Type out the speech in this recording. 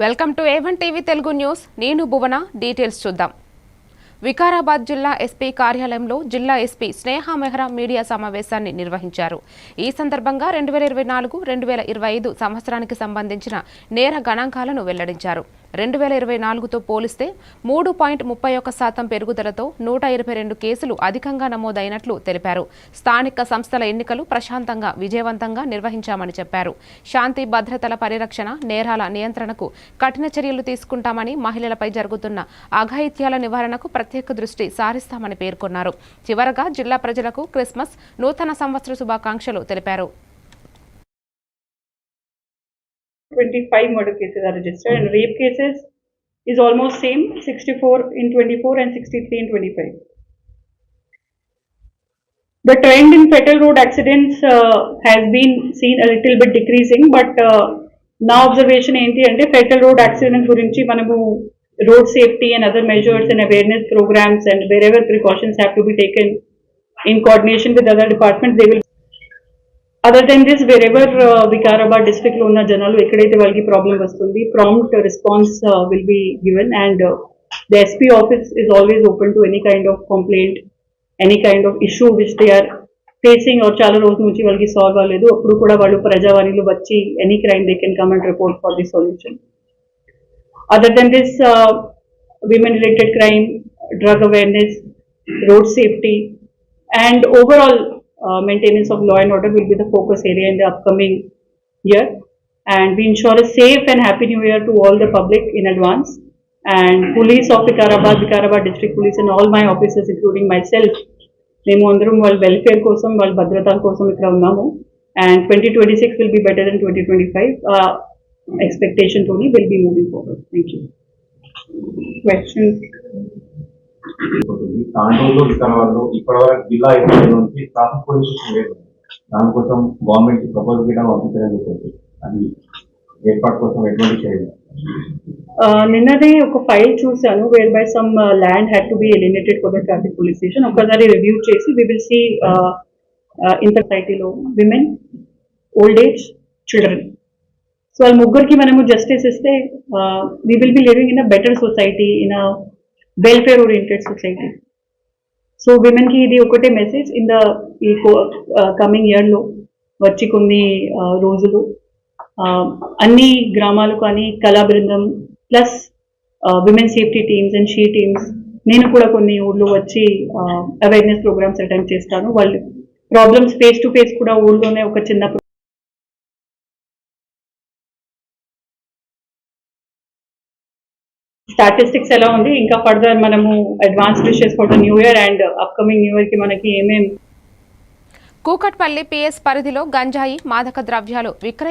Welcome to A one TV Telugu news. నేను Bhuvana. Details చూద్దాం. వికారాబాద్ జిల్లా ఎస్పీ కార్యాలయంలో జిల్లా ఎస్పీ స్నేహ మెహ్రా మీడియా సమావేశాన్ని నిర్వహించారు. ఈ సందర్భంగా రెండు వేల ఇరవై నాలుగు రెండు వేల ఇరవై ఐదు సంవత్సరానికి సంబంధించిన నేర గణాంకాలను వెల్లడించారు. రెండు వేల ఇరవై నాలుగుతో పోలిస్తే మూడు పాయింట్ ముప్పై ఒక్క శాతం పెరుగుదలతో నూట ఇరవై రెండు కేసులు అధికంగా నమోదైనట్లు తెలిపారు. స్థానిక సంస్థల ఎన్నికలు ప్రశాంతంగా విజయవంతంగా నిర్వహించామని చెప్పారు. శాంతి భద్రతల పరిరక్షణ నేరాల నియంత్రణకు కఠిన చర్యలు తీసుకుంటామని మహిళలపై జరుగుతున్న అఘాయిత్యాల నివారణకు ప్రత్యేక దృష్టి సారిస్తామని పేర్కొన్నారు. చివరగా జిల్లా ప్రజలకు క్రిస్మస్ నూతన సంవత్సర శుభాకాంక్షలు తెలిపారు. 25 murder cases are registered and rape cases is almost same 64 in 24 and 63 in 25 the trend in fatal road accidents uh, has been seen a little bit decreasing but uh, నా observation ఏంటి అంటే fatal road accidents గురించి మనము road safety and other measures and awareness programs and wherever precautions have to be taken in coordination with other departments they will other than this where ever Vikarabad డిస్ట్రిక్ట్లో ఉన్న జనాలు ఎక్కడైతే వాళ్ళకి problem వస్తుంది prompt response will be given and the SP office is always open to any kind of complaint any kind of issue which they are facing or చాలా రోజుల నుంచి వాళ్ళకి సాల్వ్ అవ్వలేదు. అప్పుడు కూడా వాళ్ళు ప్రజావాణిలో వచ్చి any crime they can come and report for the solution other than this women related crime drug awareness road safety and overall uh, maintenance of law and order will be the focus area in the upcoming year. And we ensure a safe and happy new year to all the public in advance. And police of Vikarabad, Vikarabad district police and all my officers including myself, మేము అందరం వాళ్ళ welfare కోసం వాళ్ళ భద్రత కోసం ఇక్కడ ఉన్నాము and twenty twenty six will be better then twenty twenty five expectation తోని will be moving forward thank you question ఈ తాండూరులో వికారాబాద్లో ఇప్పటి వరకు జిల్లా ఎన్నికల నుంచి ట్రాఫిక్ పోలీస్ లేదు. దానికోసం గవర్నమెంట్ ప్రపోజల్ చేయడం పంపించడం చెప్పేసి అది ఏర్పాటు కోసం ఎటువంటి చర్యలు Uh, నిన్ననే ఒక ఫైల్ చూశాను where by some land had to be eliminated for the traffic police station ఒకసారి రివ్యూ చేసి వి విల్ సీ ఇంత సొసైటీలో women old age children so వాళ్ళ ముగ్గురికి మనము జస్టిస్ ఇస్తే we will be living in a better society in a welfare oriented society so విమెన్కి ఇది ఒకటే మెసేజ్ ఇన్ ద ఈ కమింగ్ ఇయర్లో వచ్చి కొన్ని రోజులు అన్ని గ్రామాలు కానీ కళా బృందం plus women safety teams and she teams నేను కూడా కొన్ని ఊళ్ళో వచ్చి అవేర్నెస్ ప్రోగ్రామ్స్ అటెండ్ చేస్తాను వాళ్ళు ప్రాబ్లమ్స్ ఫేస్ టు ఫేస్ కూడా ఊళ్ళోనే ఒక చిన్న స్టాటిస్టిక్స్ ఎలా ఉంది? ఇంకా ఫర్దర్ మనము advance wishes for the new year and upcoming new ఇయర్కి మనకి ఏమేమి కూకట్పల్లి పిఎస్ పరిధిలో గంజాయి మాదక ద్రవ్యాలు విక్రయి